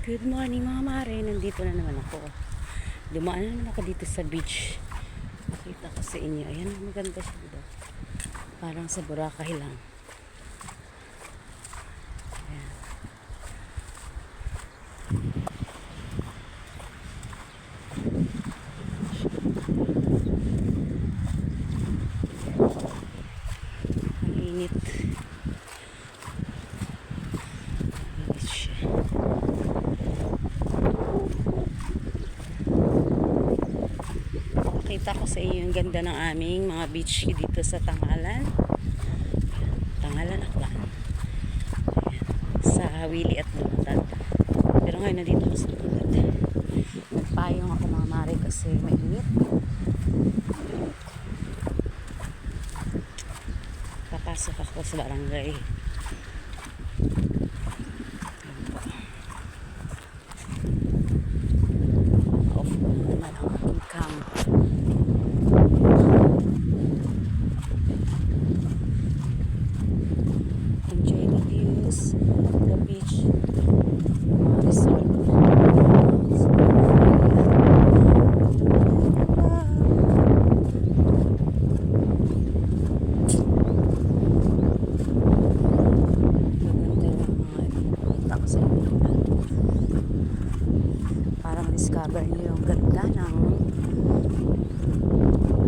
Good morning mga mare, nandito na naman ako. Dumaan na naman ako dito sa beach. Nakita ko sa inyo. Ayan, maganda siya dito. Parang sa Boracay lang. Ayan. Ang. Init siya. Nakita ko sa inyo yung ganda ng aming mga beach dito sa Tangalan. Tangalan, Aklan. Ayan. Sa Hawili at Lumatan. Pero ngayon nandito ako sa Lumatan. Nagpayong ako mga mare kasi mainit. Papasok ako sa barangay. Off na naman ang aking cam. Enjoy the views, the beach, mga resort. Maganda yung mga ipapakita ko sa inyo. Parang discover niyo yung ganda ng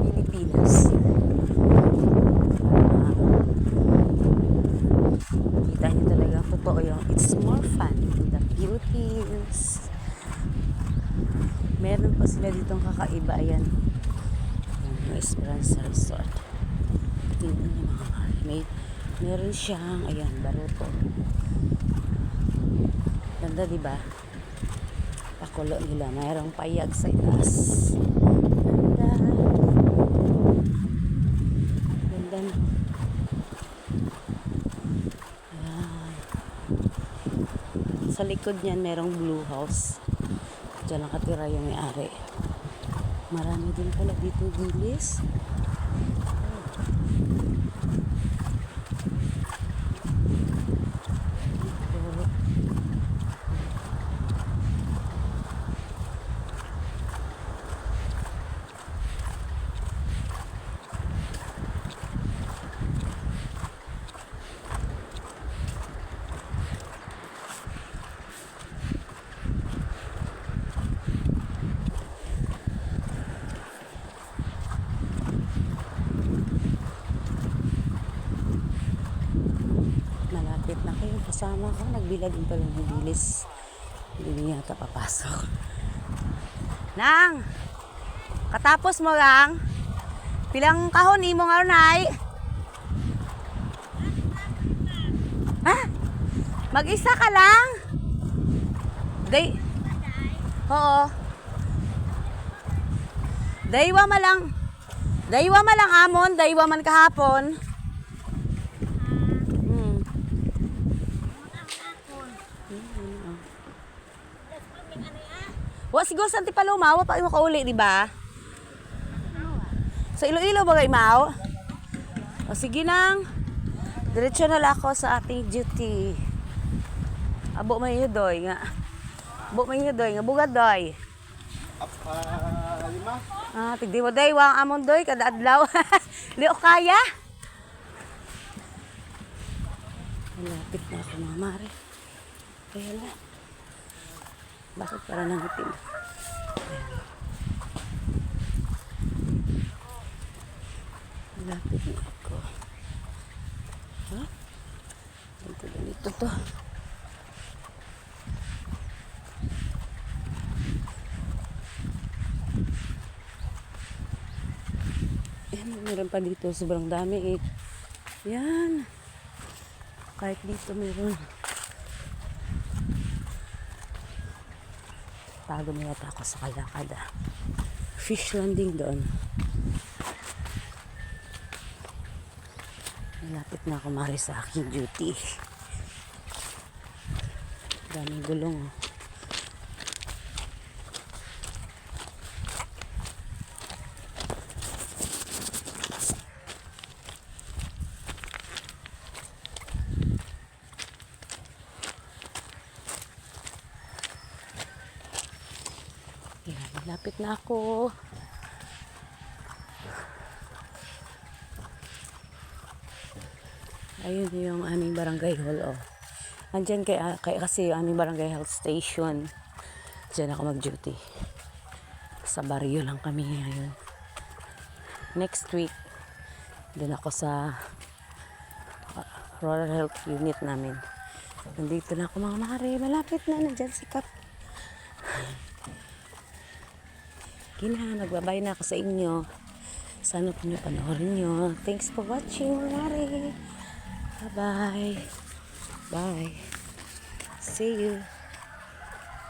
Pilipinas. Para kita niyo talaga totoo yung it's more fun. The beauties. Meron pa sila ditong kakaiba. Ayan. Yung Esperanza Resort. Tingnan niyo mga. May, meron siyang, ayan, baruto. Ganda, di ba? pakulo nila. Mayroong payag sa itaas. Ganda. Ganda. Ayan. Sa likod niyan, merong blue house. Diyan nakatira yung may-ari. Marami din pala dito gilis. Oh. Malapit na kayo. Kasama ko. Nagbila din pala ng bilis. Hindi niya yata papasok. Nang! Katapos mo lang. Pilang kahon imo nga nay. Ha? Mag-isa ka lang? Day. Oo. Daywa ma lang. Daywa ma lang amon, daywa man kahapon. Wa siguro sa Antipaloma, wa pa imo kauli, di ba? Sa Iloilo ba kay Mao? O sige nang. Diretso na ako sa ating duty. Abo may yudoy nga. Abo may yudoy nga bugad doy. Ah, lima? Ah, tigdi mo day wang amon doy kada adlaw. Di o kaya. Malapit na ako mga lang. Bakit para nang itim? Ayan. Malapit na ako. Ha? Ganito ganito to. Yan, meron pa dito. Sobrang dami eh. Yan. Kahit dito meron. Tago na yata ako sa kalakada. Fish landing doon. Malapit na ako mari sa aking duty. Daming gulong. oh. Lapit na ako. Ayun yung aming barangay hall, oh. Andyan kay, ah, kay, kasi yung aming barangay health station. Diyan ako mag-duty. Sa baryo lang kami ngayon. Next week, doon ako sa ah, rural health unit namin. Nandito na ako mga mare. Malapit na. Nandyan si Kap. Kina, magbabay na ako sa inyo. Sana po panoorin nyo. Thanks for watching, mare. Bye-bye. Bye. See you.